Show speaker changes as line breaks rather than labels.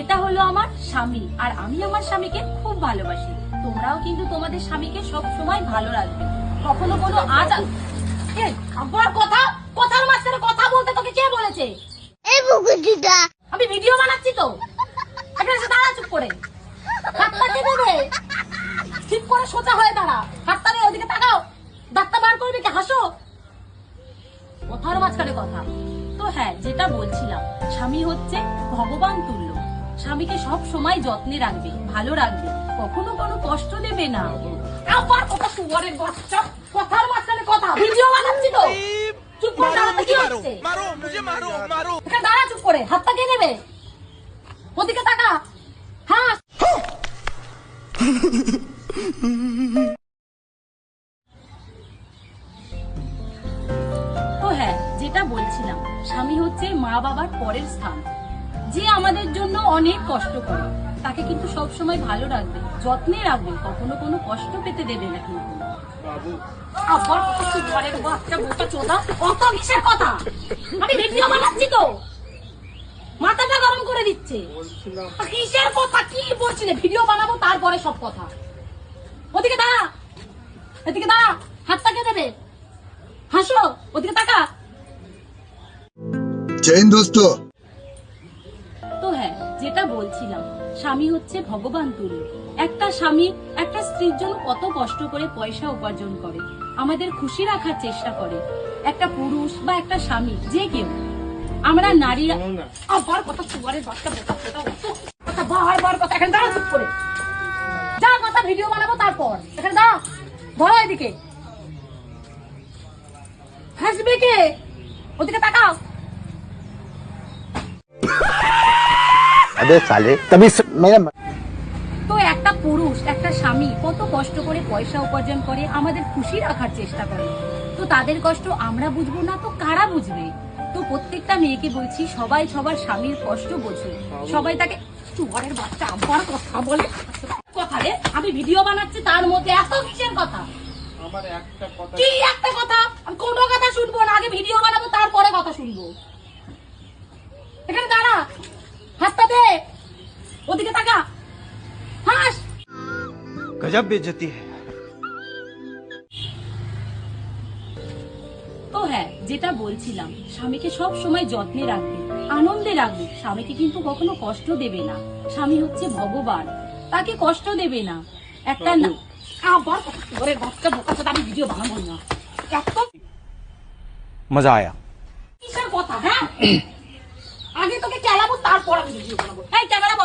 এটা হলো আমার স্বামী আর আমি আমার স্বামীকে খুব ভালোবাসি। তোমরাও কিন্তু তোমাদের স্বামীকে সব সময় ভালো রাখবে। কখনো কোনো আজ আবার কথা কথার মাঝখানে কথা বলতে তোকে কে বলেছে?
এই বুকুটিটা।
আমি ভিডিও বানাচ্ছি তো। এসে দাঁড়া চুপ করে। হাতটা কে দেবে ঠিক করে সোজা হয়ে দাঁড়া। হাতটা নিয়ে ওদিকে তাকাও। দাঁতটা বার করবে কি? হাসো। কথার মাঝখানে কথা। তো হ্যাঁ যেটা বলছিলাম স্বামী হচ্ছে ভগবান তুল্য। স্বামীকে সব সময় যত্নে রাখবে ভালো রাখবে। কখনো কোনো কষ্ট দেবে না। আবার কথা বাচ্চা কথার মাঝখানে কথা। ভিডিও বানাচ্ছি তো। চুপ করে দাঁড়াতে কি হচ্ছে?
মারো মুঝে মারো
মারো। দাঁড়া চুপ করে হাতটা কে নেবে? ওদিকে তাকা। হ্যাঁ। তো হ্যাঁ যেটা বলছিলাম স্বামী হচ্ছে মা বাবার পরের স্থান। যে আমাদের জন্য অনেক কষ্ট করে তাকে কিন্তু সবসময় ভালো রাখবে যত্নে রাখবে কখনো কোনো কষ্ট পেতে দেবে না কিন্তু। কিসের কথা? ভিডিও বানাচ্ছি তো। মাথাটা গরম করে দিচ্ছে। কিসের কথা? কি ভিডিও বানাবো তারপরে সব কথা। ওদিকে দাঁড়া এদিকে দাঁড়া হাতটাকে দেবে। হাসো ওদিকে তাকা। দোস্ত। যেটা বলছিলাম। স্বামী হচ্ছে ভগবান তুল্য একটা স্বামী একটা স্ত্রীর জন্য কত কষ্ট করে পয়সা উপার্জন করে। আমাদের খুশি রাখার চেষ্টা করে। একটা পুরুষ বা একটা স্বামী যে কেউ। আমরা নারীরা আবার কথা সুয়ারের বাচ্চা বোকা ছোটা অত কথা বারবার কথা। এখানে দাঁড়া চুপ করে। যা কথা ভিডিও বানাবো তারপর। এখানে দাঁড়া ধরো এদিকে। হাসবে কে?
अबे साले तभी स- मेरा
তো একটা পুরুষ একটা স্বামী কত কষ্ট করে পয়সা উপার্জন করে আমাদের খুশি রাখার চেষ্টা করে তো তাদের কষ্ট আমরা বুঝবো না তো কারা বুঝবে তো প্রত্যেকটা মেয়েকে বলছি সবাই সবার স্বামীর কষ্ট বোঝে সবাই তাকে চুয়ারের বাচ্চা আবার কথা বলে কথা রে আমি ভিডিও বানাচ্ছি তার মধ্যে এত কিসের কথা কি একটা কথা আমি কোনো কথা শুনবো না আগে ভিডিও বানাবো তারপরে কথা শুনবো
गजब बेइज्जती है
তো হ্যাঁ যেটা বলছিলাম স্বামীকে সব সময় যত্নে রাখবে আনন্দে রাখবে স্বামীকে কিন্তু কখনো কষ্ট দেবে না স্বামী হচ্ছে ভগবান তাকে কষ্ট দেবে না একটা না- আবার ঘরে বাচ্চা বোকা চোদা, আমি ভিডিও বানাবো না এত
मजा आया
কিসের কথা হ্যাঁ আগে তোকে চালাবো তারপর আমি ভিডিও বানাবো এই ক্যামেরা